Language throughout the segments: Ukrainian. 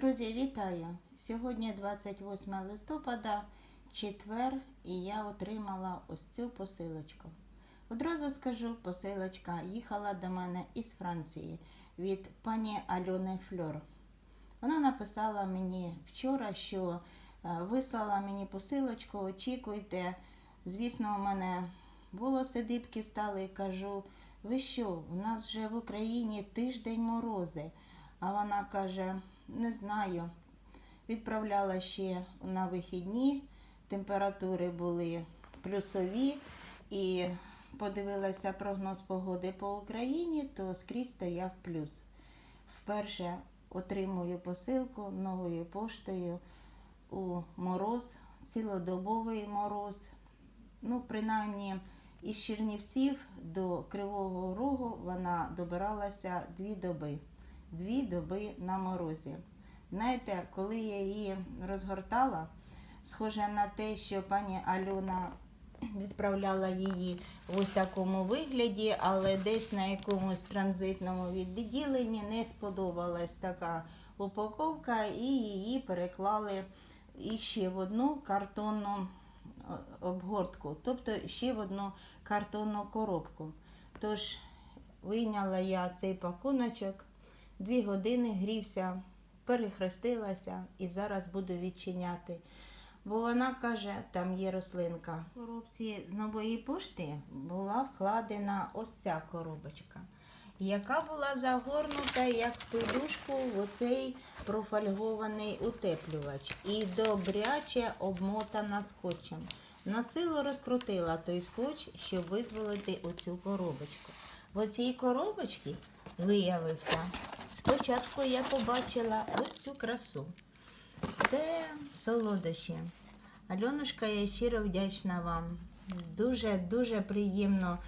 Друзі, вітаю! Сьогодні 28 листопада, четвер, і я отримала ось цю посилочку. Одразу скажу, посилочка їхала до мене із Франції від пані Альони Фльор. Вона написала мені вчора, що е, вислала мені посилочку, очікуйте. Звісно, у мене волоси дибки стали, кажу, ви що, у нас вже в Україні тиждень морози. А вона каже, не знаю. Відправляла ще на вихідні, температури були плюсові і подивилася прогноз погоди по Україні, то скрізь стояв плюс. Вперше отримую посилку новою поштою у мороз, цілодобовий мороз. Ну, принаймні, із Чернівців до Кривого Рогу вона добиралася дві доби. Дві доби на морозі. Знаєте, коли я її розгортала, схоже на те, що пані Альона відправляла її в ось такому вигляді, але десь на якомусь транзитному відділенні не сподобалась така упаковка, і її переклали іще в одну картонну обгортку, тобто ще в одну картонну коробку. Тож вийняла я цей пакуночок, дві години грівся, перехрестилася і зараз буду відчиняти. Бо вона каже, там є рослинка. В коробці нової пошти була вкладена ось ця коробочка, яка була загорнута як в пелюшку в оцей профольгований утеплювач і добряче обмотана скотчем. На силу розкрутила той скотч, щоб визволити оцю коробочку. В оцій коробочці виявився. Спочатку я побачила ось цю красу. Це солодощі. Альонушка, я щиро вдячна вам. Дуже-дуже приємно,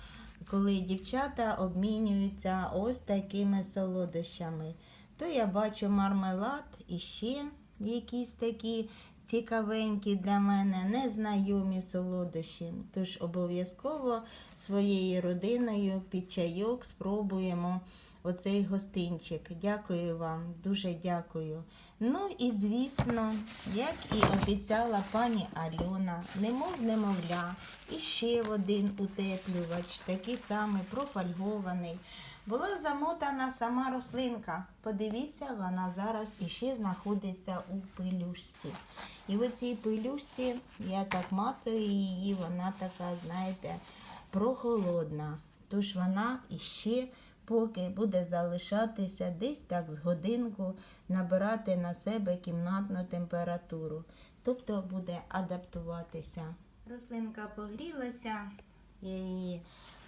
коли дівчата обмінюються ось такими солодощами. То я бачу мармелад і ще якісь такі цікавенькі для мене, незнайомі солодощі. Тож обов'язково своєю родиною під чайок спробуємо оцей гостинчик. Дякую вам, дуже дякую. Ну і звісно, як і обіцяла пані Альона, немов немовля, і ще один утеплювач, такий самий профольгований. Була замотана сама рослинка. Подивіться, вона зараз іще знаходиться у пилюшці. І в цій пилюшці я так мацаю її, вона така, знаєте, прохолодна. Тож вона іще поки буде залишатися десь так з годинку, набирати на себе кімнатну температуру. Тобто буде адаптуватися. Рослинка погрілася, я її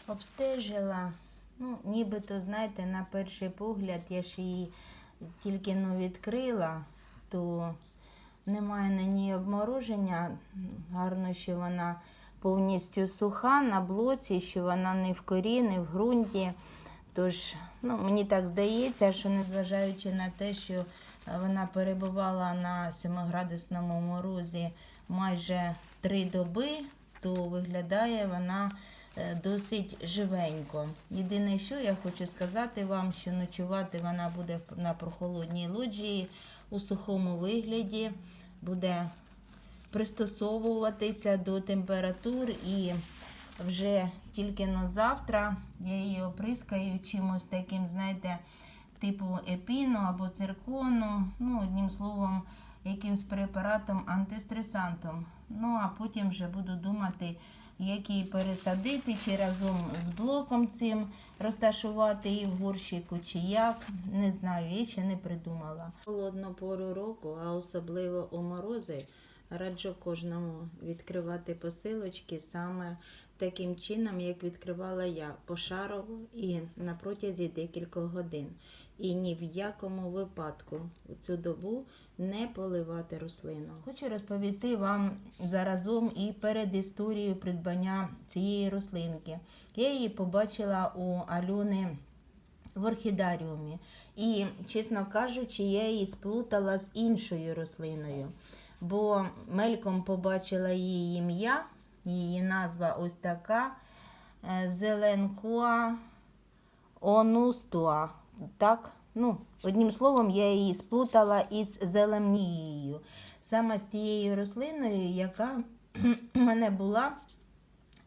обстежила. Ну, нібито, знаєте, на перший погляд, я ж її тільки ну, відкрила, то немає на ній обмороження. Гарно, що вона повністю суха на блоці, що вона не в корі, не в ґрунті. Тож, ну, мені так здається, що незважаючи на те, що вона перебувала на 7-градусному морозі майже три доби, то виглядає вона е, досить живенько. Єдине, що я хочу сказати вам, що ночувати вона буде на прохолодній лоджії у сухому вигляді, буде пристосовуватися до температур і вже тільки на завтра я її оприскаю чимось таким, знаєте, типу епіну або циркону, ну, одним словом, якимсь препаратом антистресантом. Ну, а потім вже буду думати, як її пересадити, чи разом з блоком цим розташувати її в горщику, чи як. Не знаю, я ще не придумала. Холодну пору року, а особливо у морози, раджу кожному відкривати посилочки саме таким чином, як відкривала я пошарово і на протязі декількох годин. І ні в якому випадку у цю добу не поливати рослину. Хочу розповісти вам заразом і перед історією придбання цієї рослинки. Я її побачила у Альони в орхідаріумі. І, чесно кажучи, я її сплутала з іншою рослиною, бо мельком побачила її ім'я, її назва ось така е, Зеленкуа онустуа. Так Ну, одним словом, я її сплутала із зелемнією. Саме з тією рослиною, яка в мене була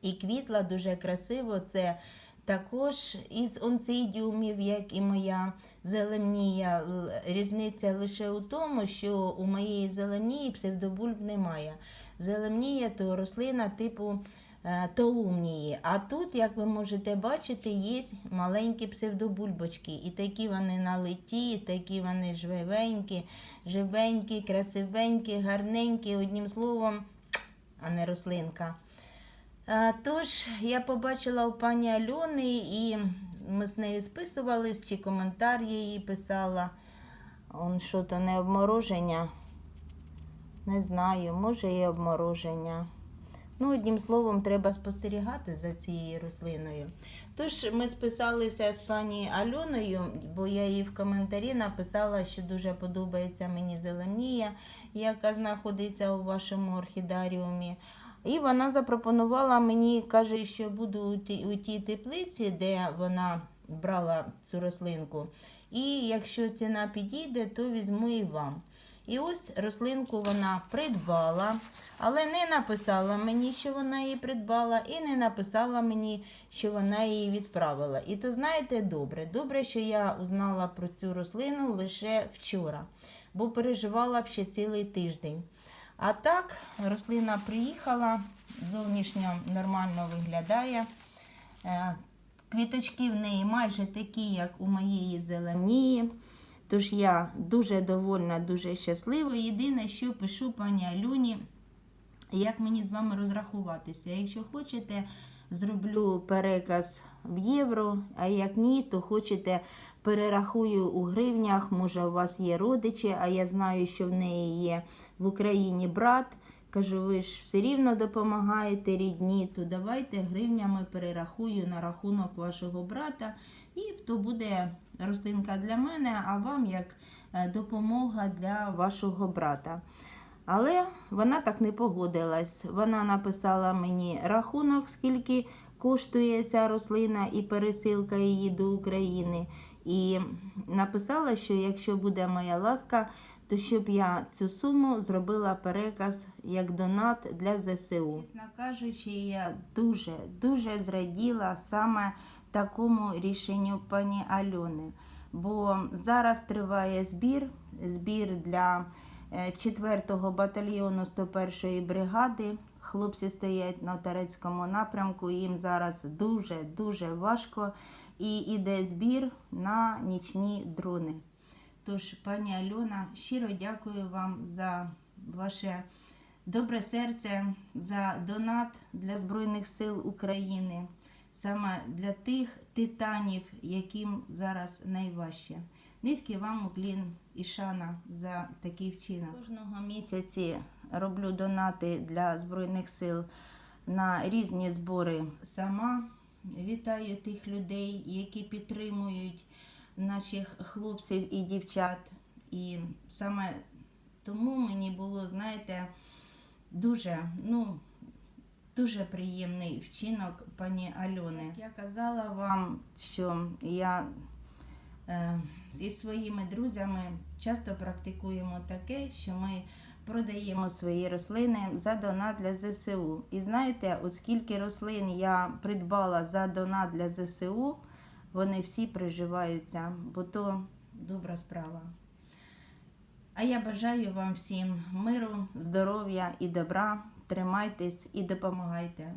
і квітла дуже красиво. Це також із онцидіумів, як і моя зеленія. Різниця лише у тому, що у моєї зеленії псевдобульб немає. Зеленія то рослина типу е, толумнії. А тут, як ви можете бачити, є маленькі псевдобульбочки. І такі вони налиті, і такі вони живенькі, живенькі, красивенькі, гарненькі, одним словом, а не рослинка. А, Тож я побачила у пані Альони, і ми з нею списувались, чи коментар їй писала. Он що то не обмороження. Не знаю, може і обмороження. Ну, одним словом, треба спостерігати за цією рослиною. Тож ми списалися з пані Альоною, бо я їй в коментарі написала, що дуже подобається мені зеленія, яка знаходиться у вашому орхідаріумі. І вона запропонувала мені, каже, що буду у тій, у тій теплиці, де вона брала цю рослинку. І якщо ціна підійде, то візьму і вам. І ось рослинку вона придбала, але не написала мені, що вона її придбала, і не написала мені, що вона її відправила. І то знаєте, добре. Добре, що я узнала про цю рослину лише вчора, бо переживала б ще цілий тиждень. А так, рослина приїхала, зовнішньо нормально виглядає. Е, Квіточки в неї майже такі, як у моєї зеленії. Тож я дуже довольна, дуже щаслива. Єдине, що пишу пані Альоні, як мені з вами розрахуватися. Якщо хочете, зроблю переказ в євро, а як ні, то хочете, перерахую у гривнях. Може, у вас є родичі, а я знаю, що в неї є в Україні брат. Кажу, ви ж все рівно допомагаєте рідні, то давайте гривнями перерахую на рахунок вашого брата, і то буде рослинка для мене, а вам як е, допомога для вашого брата. Але вона так не погодилась. Вона написала мені рахунок, скільки коштує ця рослина і пересилка її до України. І написала, що якщо буде моя ласка, то щоб я цю суму зробила переказ як донат для ЗСУ. Чесно кажучи, я дуже дуже зраділа саме такому рішенню пані Альони. Бо зараз триває збір, збір для 4-го батальйону 101-ї бригади. Хлопці стоять на Терецькому напрямку, їм зараз дуже дуже важко. І іде збір на нічні дрони. Тож, пані Альона, щиро дякую вам за ваше добре серце, за донат для Збройних сил України, саме для тих титанів, яким зараз найважче. Низький вам уклін і шана за такий вчинок. Кожного місяці роблю донати для Збройних сил на різні збори сама. Вітаю тих людей, які підтримують наших хлопців і дівчат. І саме тому мені було, знаєте, дуже, ну, дуже приємний вчинок пані Альони. Я казала вам, що я е, зі своїми друзями часто практикуємо таке, що ми продаємо свої рослини за донат для ЗСУ. І знаєте, от скільки рослин я придбала за донат для ЗСУ, вони всі приживаються, бо то добра справа. А я бажаю вам всім миру, здоров'я і добра. Тримайтесь і допомагайте.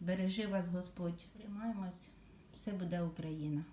Бережи вас Господь. Тримаємось, все буде Україна.